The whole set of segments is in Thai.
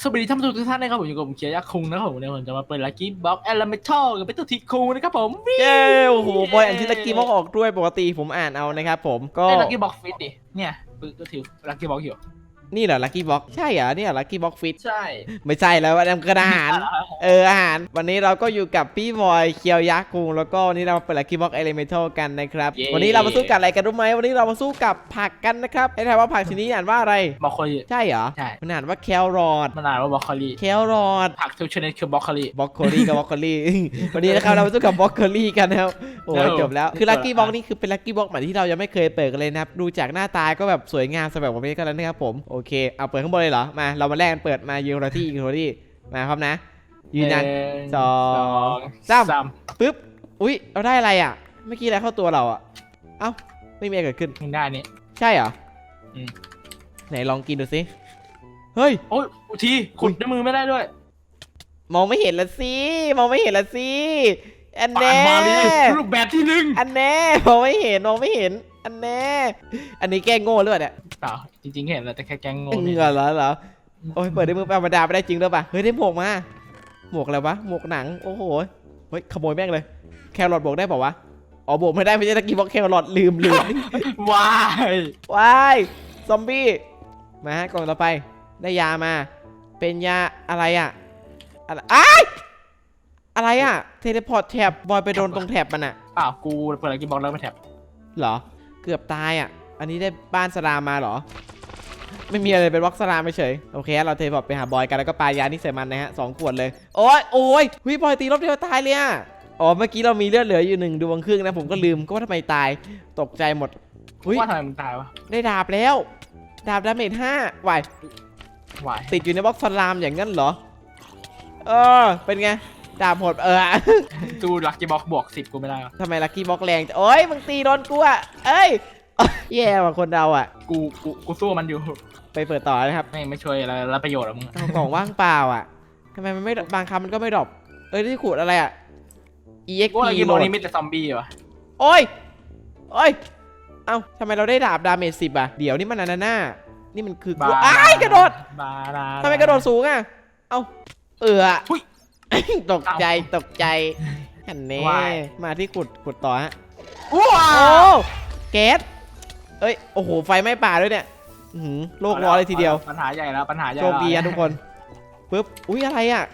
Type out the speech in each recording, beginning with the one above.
สวัสดีท่านผู้ชมทุกท่านนะครับผมอยู่กับผมเคียร์ยักษ์คุงนะครับผมเนี่ยผมจะมาเปิดลัคกี้บ็อกแอลเมทัลกับเป็นตัวทีคุงนะครับผมเย้โอ้โหบอยอันที่ลักกี้บอกออกด้วยปกติผมอ่านเอานะครับผมก็ไอ้ลัคกี้บ็อกฟิตดิเนี่ยก็ถือลัคกี้บ็อกอยู่ นี่เหรอลักกี้บ็อกใช่เหรอเนี่ยลักกี้บ็อกฟิตใช่ไม่ใช่แล้วอันนั้นกระดาษเอออาหาร วันนี้เราก็อยู่กับพี่บอยเคียวยักษ์คุงแล้วก็วันนี้เรามาเปิดลักกี้บ็อกเอลิเมทัลกันนะครับวันนี้เรามาสู้กับอะไรกันรู้ไหมวันนี้เรามาสู้กับผักกันนะครับให้ทายว่าผักชนิดนี้อ่านว่าอะไร บรอกโคลี ใช่เหรอใช่ มันอ่านว่าแครอทมันอ่านว่าบรอกโคลี แครอทผักทุกชนิดคือบรอกโคลี บล็อกโคลี่กับบล็อกโคลี่ วันนี้นะครับเรามาสู้กับบล็อกโคลี่กันนะครับโอ้ยจบแล้วคือลักกี้บ็อกนี่คือเป็นลักกี้บ็อกใหม่ที่เรายังไม่เคยเปิดกันเลยนะครับดูจากหน้าตาก็แบบสวยงามสำหรับวันนี้กันแล้วนะครับผมโอเค เอาเปิดข้างบนเลยเหรอ มา เรามาแลกกันเปิดมายืนคนละที่ยืนคนละที่มาครับนะ ยืนยันหสองสามสามปึ๊บ อุ้ยเราได้อะไรอะ เมื่อกี้อะไรเข้าตัวเราอะ เอ้า ไม่มีอะไรเกิดขึ้นมึงได้นี่ ใช่เหรออืมไหนลองกินดูสิ เฮ้ย โอ้ยอุทีขุดด้วยมือไม่ได้ด้วย มองไม่เห็นละสิ มองไม่เห็นละสิ อันปาแน่นมาลีรูปแบบที่หนึ่งอันแน่มองไม่เห็น มองไม่เห็น อันแน่อันนี้แกล้งโง่หรือเปล่าเนี่ยเปล่าจริงๆเห็นแล้วแต่แค่แกงงงเหรอเหรอเหรอโอ้ยเปิดด้วยมือธรรมดาไม่ได้จริงด้วยป่ะเฮ้ยได้หมวกมาหมวกอะไรวะหมวกหนังโอ้โหเฮ้ยขโมยแม่งเลย แครอทบวกได้เปล่าวะอ๋อบวกไม่ได้ไม่ใช่ตะกี้บอกแครอทลืมลืมว้ายว้ายซอมบี้มาฮะกล่องต่อไปได้ยามา เป็นยาอะไรอะอะไรอ้ายอะไรอะเทเลพอร์ตแท็บบอยไปโดนตรงแท็บมันอะเปล่ากูเปิดลัคกี้บ็อกแล้วไม่แท็บเหรอ เกือบตายอะ อันนี้ได้บ้านสลามมาเหรอ ไม่มีอะไรเป็นบล็อกสลามไปเฉย โอเค เราเทพอร์ตไปหาบอยกันแล้วก็ปายานี่ใส่มันนะฮะสองขวดเลย โอ้ยโอ้ยวิบอยตีรอบเดียวตายเลยอะ อ๋อ เมื่อกี้เรามีเลือดเหลืออยู่หนึ่งดวงครึ่งนะ ผมก็ลืมก็ว่าทำไมตาย ตกใจหมดอุ๊ยว่าทำไมมึงตายวะ ได้ดาบแล้ว ดาบดาเมจห้าวาย วายติดอยู่ในบล็อกสลามอย่างนั้นเหรอ เออ เป็นไง ดาบหดเออดูลัคกี้บ็อกบวกสิบกูไม่ได้วะทำไมลักกี้บล็อกแรงจังโอ้ยมึงตีโดนกูอะเอ้ยแย่ว่ะคนเราอะ กูกูกูสู้มันอยู่ไปเปิดต่อนะครับไม่ไม่ช่วยอะไรรับประโยชน์หรอกมึงอะเอากล่องว่างเปล่าอะทำไมมันไม่บางคำมันก็ไม่ดรอปเอ้ยนี่ขูดอะไรอะ EXP กูว่าลัคกี้โหบ็ลอกดนี้มีแต่ซอมบี้วะโอ้ยโอ้ยเอ้าทำไมเราได้ดาบดาเมจสิบอะเดี๋ยวนี่มันอันนั้นน่านี่มันคือกูอ้ายกระโดดบาราทำไมกระโดดสูงอะเอ้าเออหุ้ย ตกใจตกใจอันนี้ว่าย มาที่ขุดขุดต่อฮะ ว้าโอ้วแก๊สเอ้ยโอ้โหไฟไหม้ป่าด้วยเนี่ยอื้อหือโลกร้อนเลยทีเดียว ปัญหาใหญ่แล้วปัญหาใหญ่โชคดีนะทุกคนปึ๊บอุ้ยอะไรอะ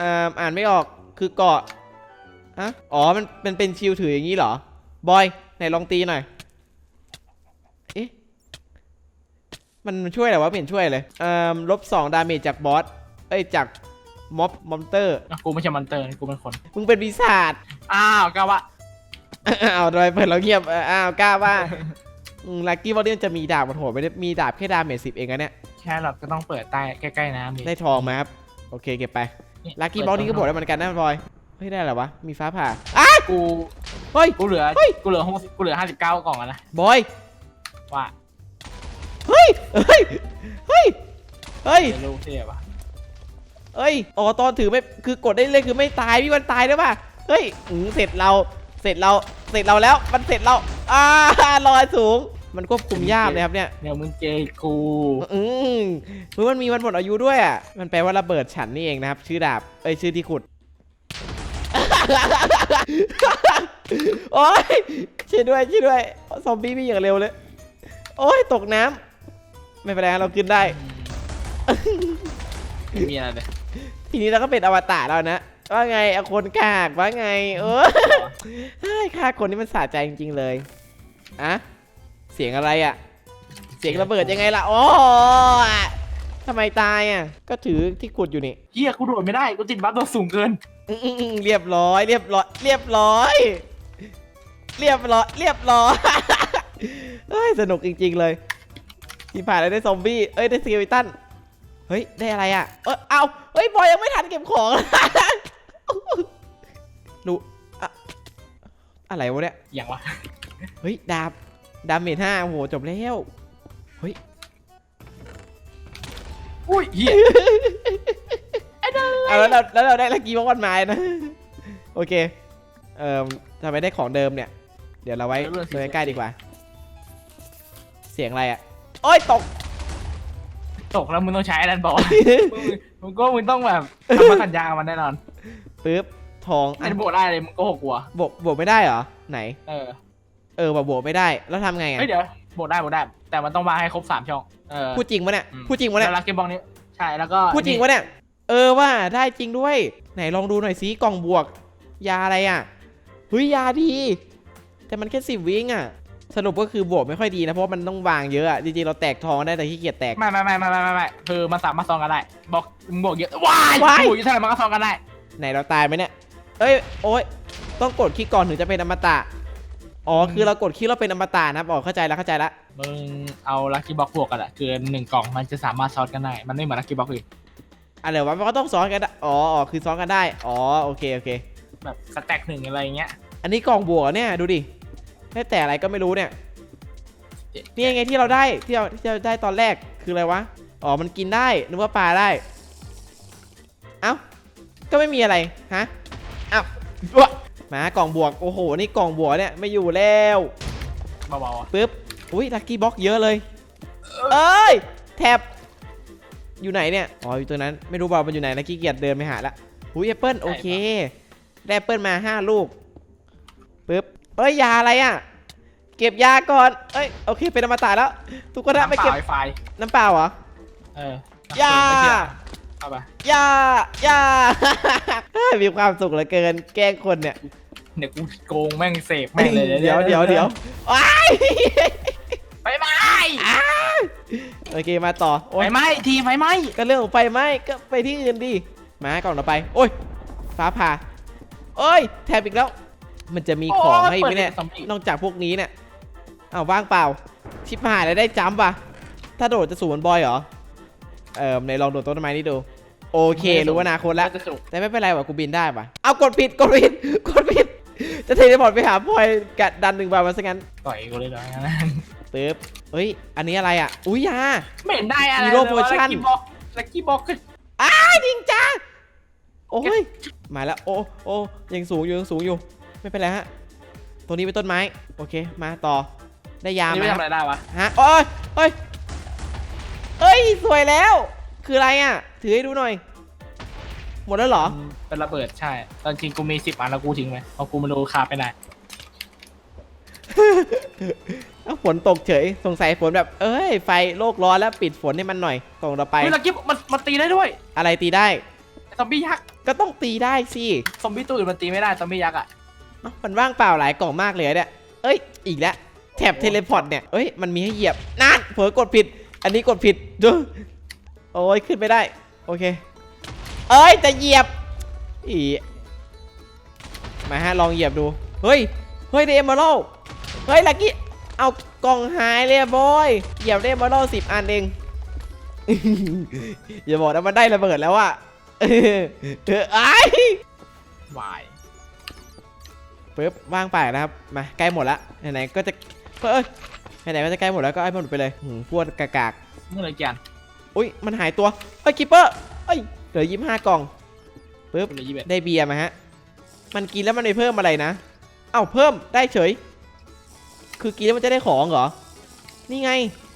อ่าอ่านไม่ออกคือเกาะฮะอ๋อมันมันเป็นชิลถืออย่างนี้เหรอบอยไหนลองตีหน่อยเอ๊ะมันช่วยอะไรวะไม่เห็นช่วยเลยอ่าลบสองดาเมจจากบอสเอ้ยจาก ม็อบมอนเตอร์อะกูไม่ใช่มอนเตอร์กูเป็นคน มึงเป็นปีศาจ อ้าวกาวะอ้าวโดยเปิดเราเงียบเอออ้าวกล้าว่าลักกี้บอดี้มันจะมีดาบมันโหดไม่ได้มีดาบแค่ดาเมจสิบเองอะเนี่ย แค่เราก็ต้องเปิดใต้ใกล้ๆน้ำดิได้ทองมาครับ โอเคเก็บไปนี่ลักกี้เปิบอดดี้ตรงก็บอกได้เหมือนกันนะบอยเฮ้ยได้อะไรวะ มีฟ้าผ่าอ้ากูเฮ้ย กูเหลือ เฮ้ย กูเหลือหกสิบกูเหลือห้าสิบเก้ากล่องอะนะ บอย ว่า เฮ้ย เฮ้ย เฮ้ย เฮ้ยเดี๋ยวลูกเทียบอะ เฮ้ยอ๋อตอนถือไม่คือกดได้เลยคือไม่ตายพี่มันตายได้ป่ะเฮ้ยอืมเสร็จเราเสร็จเราเสร็จเราแล้วมันเสร็จเราอ่าลอยสูง มันควบคุมยากเลยครับเนี่ยเดี๋ยวมึงเจอกูอืมคือมันมีวันหมดอายุด้วยอะมันแปลว่าระเบิดฉันนี่เองนะครับ ชื่อดาบเอ้ยชื่อที่ขุดโอ้ยช่วยด้วยช่วยด้วยซอมบี้มีอย่างเร็วเลย โอ้ยตกน้ำไม่เป็นไรเราขึ้นได้ ไม่มีอะไรเลย ทีนี้เราก็เป็นอวตารแล้วนะ ว่าไงเอาคนกากว่าไง เออเฮ้ยฆ่าคนนี่มันสะใจจริง ๆ เลยอะเสียงอะไรอะเสียงระเบิดยังไงล่ะโอ้อะทำไมตายอะก็ถือที่ขุดอยู่นี่เฮียกูโดดไม่ได้กูติดบัฟตัวสูงเกินอื้อๆๆเรียบร้อย เรียบร้อย เรียบร้อย เรียบร้อย เรียบร้อย เฮ้ยสนุกจริง ๆ เลย ที่ผ่านแล้วได้ซอมบี้ เอ้ยได้สเกลิตัน เฮ้ย ได้อะไรอะ เออเอาเฮ้ยบอยยังไม่ทันเก็บของดูอะอะไรวะเนี่ย อย่างวะ เฮ้ย ดาบ ดาเมจห้าโอ้โหจบแล้วอุ้ยเฮียเอาแล้วเราแล้วเราได้ลักกี้บอลวันไม้นะ โอเค เอ่อทำไมได้ของเดิมเนี่ย เดี๋ยวเราไว้ไว้ใกล้ๆดีกว่า เสียงอะไรอะ โอ้ยตก ตกแล้วมึงต้องใช้อันนั้นบอกมึงมึงก็มึงต้องแบบทำมาสัญญากับมันแน่นอนปึ๊บทองอัอันนนี้บอกได้เลยมึงโก็หกกลัว บวกบวกไม่ได้เหรอ ไหน เออเออแบบบวกไม่ได้ แล้วทำไงอะเฮ้ยเดี๋ยวบอกได้บอกได้ แต่มันต้องวางให้ครบสามช่องเออพูดจริงปะเนี่ยอืมพูดจริงปะเนี่ยแล้วลักเก็ตบอลนี้ใช่แล้วก็พูดจริงปะเนี่ยเออว่าได้จริงด้วย ไหนลองดูหน่อยสิกล่องบวก ยาอะไรอะเฮ้ยยาดี แต่มันแค่สิบวิงอะ สรุปก็คือบวกไม่ค่อยดีนะเพราะว่ามันต้องวางเยอะอะจริงๆเราแตกทองได้แต่ขี้เกียจแตก ไม่ไม่ไม่ไม่ไม่ไม่ไม่คือมันสามารถซ้อนกันได้ บอกมึงบอกเยอะว้ายว้ายบวกเยอะเท่าไหร่มันก็ซ้อนกันได้ไหนเราตายไหมเนี่ยเอ้ยโอ๊ยต้องกดคลิกก่อนถึงจะเป็นอมตะอ๋อคือเรากดคลิกเราเป็นอมตะนะครับอ๋อเข้าใจแล้วเข้าใจแล้วมึงเอาลักกี้บ็อกบวกกันอะคือหนึ่งกล่องมันจะสามารถซ้อนกันได้มันไม่เหมือนลักกี้บ็อกอื่นอะไรวะมันก็ต้องซ้อนกันได้อ๋ออ๋อคือซ้อนกันได้อ๋อโอเคโอเค แบบสแต็กหนึ่งอะไรอย่างเงี้ยอันนี้กล่องบวกเนี่ยดูดิ ได้แต่อะไรก็ไม่รู้เนี่ยนี่ไงที่เราได้ที่เราที่เราได้ตอนแรกคืออะไรวะอ๋อมันกินได้นึกว่าปลาได้ เอ้าก็ไม่มีอะไรฮะเอ้าวะหมากล่องบวกโอ้โหนี่กล่องบวกเนี่ยไม่อยู่แล้วเบาๆอะปึ๊บอุ้ยลัคกี้บ็อกเยอะเลยเอ้ยแท็บอยู่ไหนเนี่ยอ๋ออยู่ตรงนั้นไม่รู้ว่ามันอยู่ไหนนะขี้เกียจเดินไปหาละอุ้ยแอปเปิลโอเคได้แอปเปิลมาห้าลูกปึ๊บ เอ้ยยาอะไรอะ เก็บยาก่อน เอ้ยโอเคเป็นอมตะแล้ว ทุกคนนะไปน้ำเปเก็บล่าไฟน้ำเปล่าเหรอ เอออย่าไม่เชื่อเอาไปยายา มีความสุขเหลือเกิน แกล้งคนเนี่ย เดี๋ยวกูโกงแม่งเสพแม่งเลยเดี๋ยวเดี๋ยวเดี๋ยวว้ายไฟไหม้โอเคมาต่อโอ้ไฟยไหม้ทีไฟไหม้ก็เรื่องของไฟไหม้ก็ไปที่อื่นดิมากล่องต่อไป โอ้ยฟ้าผ่าโอ้ยแทบอีกแล้ว มันจะมีของให้ไหมเนี่ยโอ้ปิดซอมบี้นอกจากพวกนี้เนี่ยอ้าวว่างเปล่า ชิบหายแล้วได้จัมป์ป่ะถ้าโดดจะสูงเหมือนบอยเหรอ เออในลองโดดต้นไม้นี่ดู โอเค รู้ว่าอนาคตแล้วจะสุกแต่ไม่เป็นไรว่ะกูบินได้ป่ะเอากดผิดกดผิดกดผิด จะเทเลพอร์ตไปหาพลอยกัดดันหนึ่งบาทมาซะงั้นต่อยกูเลยเหรองั้นปึ๊บเฮ้ย อันนี้อะไรอะ อุ้ยยาไม่เห็นได้อะไร Hero Potion ลักกี้บ็อกลักกี้บ็อกก็อ้าดิงจ้าโอ้ย มาแล้ว โอ้โอ้ยังสูงอยู่ยังสูงอยู่ ไม่เป็นไรฮะ ตรงนี้เป็นต้นไม้ โอเค มาต่อ ได้ยานี่มาไม่คทำรับอะไรได้วะ ฮะโอ้ยโอ้ยเอ้ย สวยแล้ว คืออะไรอะ ถือให้ดูหน่อย หมดแล้วเหรอ เป็นระเบิดใช่ ตอนจริงกูมีสิบอันแล้วกูทิ้งไปเพราะกูไม่รู้คาไปไหนเอ้าฝนตกเฉย สงสัยฝนแบบ เอ้ย ไฟโลกร้อนแล้วปิดฝนให้มันหน่อยกล่องต่อไป เฮ้ยลักกี้มันมันตีได้ด้วยอะไรตีได้ ซอมบี้ยักษ์ ก็ต้องตีได้สิ ซอมบี้ตัวอื่นมันตีไม่ได้ ซอมบี้ยักษ์อะ เอ้ามันว่างเปล่าหลายกล่องมากเลยอะเนี่ยเอ้ย อีกแล้วแถบเทเลพอร์ตเนี่ยเอ้ย มันมีให้เหยียบนั่นเผลอกดผิด อันนี้กดผิดดูโอ้ยขึ้นไม่ได้ โอเค เอ้ยแต่เหยียบอีมาฮะลองเหยียบดู เฮ้ย เฮ้ยเดมอลเฮ้ยลักกี้เอากล่องหายเลยอะบอย เหยียบเดมอลสิบอันเอง อย่าบอกนะมันได้ระเบิดแล้วอะเออเออไอ้ายวาย ปึ๊บว่างเปล่านะครับมาใกล้หมดละไหนๆก็จะเอ้ยไหนๆก็จะใกล้หมดแล้วก็ไอ้หมดไปเลยหืมพวดกากเมื่อไรกันๆอุ้ยมันหายตัวเอ้ยคิปเปอร์เอ้ยเหลือยี่ห้ากล่องปึ๊บกูเลยยี่สิบเอ็ดได้เบียร์มาฮะมันกินแล้วมันไปเพิ่มอะไรนะเอ้าเพิ่มได้เฉย คือกินแล้วมันจะได้ของเหรอนี่ไง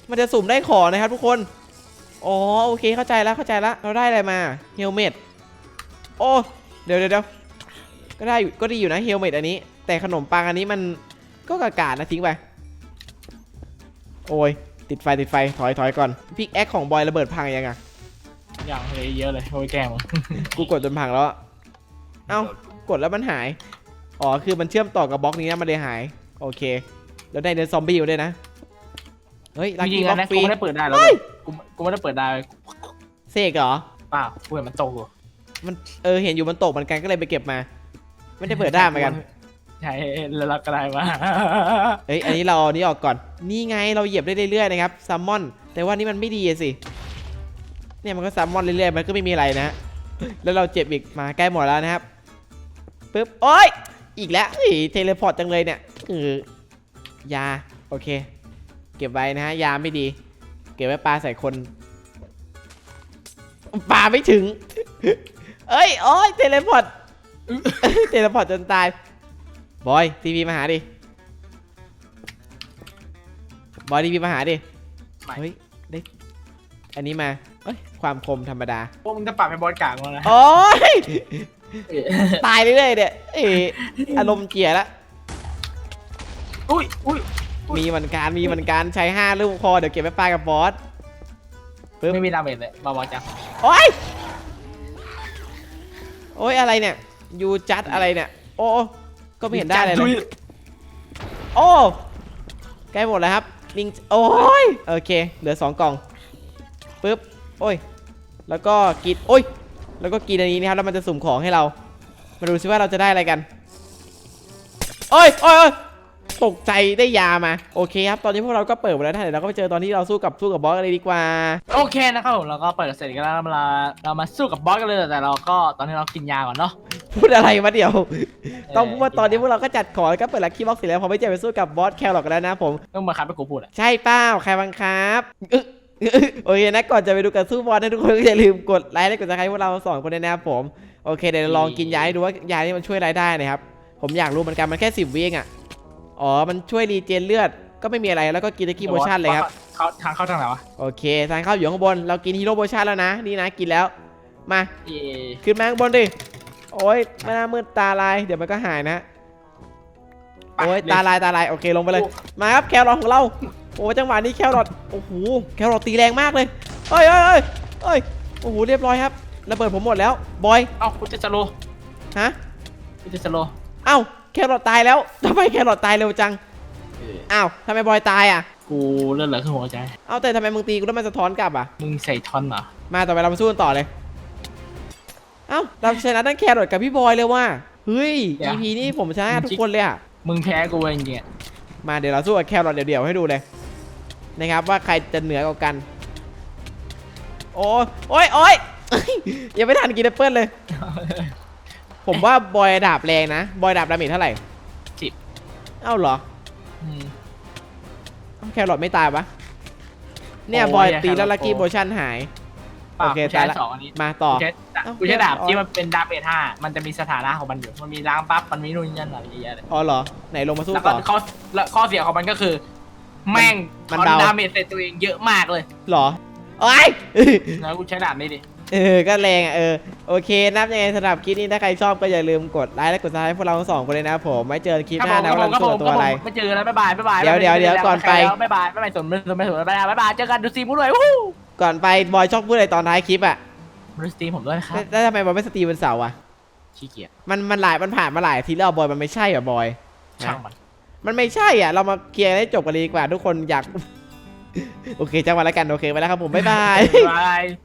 มันจะสุ่มได้ของนะครับทุกคนอ๋อโอเคเข้าใจแล้วเข้าใจแล้วเราได้อะไรมาเฮลเมตโอ้เดี๋ยวเดี๋ยวเดี๋ยวก็ได้อยู่ก็ดีอยู่นะเฮลเมตอันนี้ แต่ขนมปังอันนี้มันก็กากานะทิ้งไป โอ้ย ติดไฟติดไฟถอยถอยก่อนพิกแอคของบอยระเบิดพังยังอะอย่างเลยเยอะเลยโอ้ยแกล้งมึงกูกดจนพังแล้วอะเอ้ากดแล้วมันหาย อ๋อ คือมันเชื่อมต่อกับบล็อกนี้นะมันเลยหาย โอเค แล้วได้เดินซอมบี้มาด้วยนะ เฮ้ยจลักริกี้งๆบ็อนะกฟกูรีไม่ได้เปิดได้แล้วเฮ้ยกูกูไม่ได้เปิดได้เสกเหรอเปล่ากูเห็นมันตกอยู่มันเออเห็นอยู่มันตกเหมือนกันก็เลยไปเก็บมา ไม่ได้เปิดได้เหมือนกัน ใช่แล้วเราก็ได้มาเอ้ยอันนี้เราเอาอันนี้ออกก่อน นี่ไงเราเหยียบได้เรื่อยๆนะครับซัมมอน แต่ว่านี่มันไม่ดีอะสิ เนี่ยมันก็ซัมมอนเรื่อยๆมันก็ไม่มีอะไรนะ แล้วเราเจ็บอีกมาใกล้หมดแล้วนะครับปึ๊บโอ๊ยอีกแล้วเฮ้ยเทเลพอร์ตจังเลยเนี่ยเออยาโอเค เก็บไว้นะฮะยาไม่ดี เก็บไว้ปลาใส่คนปลาไม่ถึง เอ้ยโอ๊ยเทเลพอร์ตเทเลพอร์ตจนตาย บอยทีวีมาหาดิบอยทีวีมาหาดิไม่ เฮ้ยได้อันนี้มาเอ้ยความคมธรรมดาพวกมึงจะปรับเป็นบอลกลางมานะโอ้ยเอ้ยตายเรื่อยๆเนี่ยเอออารมณ์เกลียละอุ้ยอุ้ยมีเหมือนกันมีเหมือนกันใช้ห้าลูกพอเดี๋ยวเก็บไปปากับบอส ปึ๊บ ไม่มีดาเมจเลยบอลจังโอ้ยโอ้ยอะไรเนี่ยยูจัดอะไรเนี่ย โอ้ ก็ไม่เห็นได้เลยเลยโอ้ใกล้หมดแล้วครับลิงโอ้ยโอเค เหลือสองกล่องปึ๊บโอ้ย แล้วก็กินโอ้ย แล้วก็กินอันนี้นะครับแล้วมันจะสุ่มของให้เรา มาดูซิว่าเราจะได้อะไรกันโอ้ยโอ้ยโอ้ยตกใจได้ยามา โอเคครับ ตอนนี้พวกเราก็เปิดหมดแล้วนะเดี๋ยวเราก็ไปเจอตอนที่เราสู้กับสู้กับบอสกันเลยดีกว่า โอเคนะครับผมเราก็เปิดเสร็จกันแล้วเรามาเรามาสู้กับบอสกันเลยแต่เราก็ตอนนี้เรากินยาก่อนเนาะ พูดอะไรมาเดี๋ยว ต้องพูดว่าตอนนี้พวกเราก็จัดของแล้วก็เปิดลักกี้บ็อกซ์เสร็จแล้วพอไม่เจอไปสู้กับบอสแครอทกันแล้วนะผม ต้องมาคับไปกูพูดอะ ใช่เป้าใครบังคับอึ๊ะอึ๊ะโอเคนะก่อนจะไปดูการสู้บอลนะทุกคนก็อย่าลืมกดไลค์และกดซับสไครต์พวกเราสองคนด้วยนะครับผม โอเคเดี๋ยวเราลองกินยาให้ดูว่ายานี่มันช่วยอะไรได้นะครับ ผมอยากรู้เหมือนกันมันแค่สิบวิเองอะ อ๋อ มันช่วยรีเจนเลือดก็ไม่มีอะไรแล้วก็กินตะกี้โมชั่นเลยครับเขาทางเข้าทางไหนวะ โอเคทางเข้าอยู่ข้างบน เรากินฮีโร่โมชั่นแล้วนะ นี่นะกินแล้ว มาเย่ขึ้นมาข้างบนดิ โอ้ยไม่น่ามืดตาลาย เดี๋ยวมันก็หายนะไปโอ้ยเลยตาลายตาลายโอเคลงไปเลย มาครับแครอทของเรา โอ้จังหวะนี้แครอทโอ้โหแครอทตีแรงมากเลยเอ้ยเอ้ยเอ้ยเอ้ยโอ้โหเรียบร้อยครับระเบิดผมหมดแล้วบอยเอ้าคุณจะสโลว์ฮะคุณจะสโลว์เอ้าแครอทตายแล้วทำไมแครอทตายเร็วจังอ้าวทำไมบอยตายอะ กูเลือดเหลือขึ้นหัวใจ เอ้าแต่ทำไมมึงตีกูแล้วมันสะท้อนกลับอะ มึงใส่ทอนเหรอ มาต่อไปเรามาสู้กันต่อเลยเอ้าเราชนะทั้งแครอทกับพี่บอยเลยว่ะเฮ้ย EP นี้ผมชนะทุกคนเลยอะ มึงแพ้กูเองจริงๆอะมาเดี๋ยวเราสู้กับแครอทเดี๋ยวๆให้ดูเลย นะครับว่าใครจะเหนือกว่ากัน โอ้ยโอ้ยโอ้ย ยังไม่ทันกินแอปเปิลเลย ผมว่าบอยดาบแรงนะ บอยดาบดาเมจเท่าไหร่สิบ เอ้าเหรออืม เอ้าแครอทไม่ตายปะเนี่ยโอ้ยบอยแครอทตีแล้วลักกี้โอ้โมชั่นหายเปล่าโอเคกูใช้ตายละ สองอันนี้มาต่อ กูใช้เอ้ากูใช้ดาบอ๋อที่มันเป็นดาบเมจห้ามันจะมีสถานะของมันอยู่ มันมีล้างปั๊บมันมีนู่นนี่นั่นอะไรเยอะแยะเลยอ๋อเหรอ ไหนลงมาสู้แล้วก็ต่อ ข้อแล้วข้อเสียของมันก็คือ แม่งมันถอนเบาดาเมจใส่ตัวเองเยอะมากเลยเหรอโอ้ย แล้วกูใช้ดาบนี้ดิ เออ ก็แรงอะ เออ โอเคนับยังไงสำหรับคลิปนี้ ถ้าใครชอบก็อย่าลืมกดไลค์และกดซับสไครต์พวกเราทั้งสองคนเลยนะครับผม ไว้เจอกันคลิปหน้านะคว่ารัเราบผมสู้กับตัวอะไร ไม่เจอแล้วบ๊ายบายบ๊ายบายเดี๋ยวเดี๋ยวเดี๋ยวก่อนไป บ๊ายบายบ๊ายบายสนไม่สนไม่สนบ๊ายบายบ๊ายบายเจอกันดูซีมูด้วยวู้ ก่อนไปบอยชอบพูดอะไรตอนท้ายคลิปอะดูซีผมด้วยนะครับแล้วทำไมบอยไม่สตรีมวันเสาร์อะขี้เกียจมันมันหลายมันผ่านมาหลายอาทีแล้วบอยมันไม่ใช่เหรอบอยช่างมันมันไม่ใช่อะ เรามาเคลียร์ให้จบกันเลยดีกว่า ทุกคนอยาก โอเคจังหวะแล้วกัน โอเคไปแล้วครับผม บ๊ายบาย บ๊ายบาย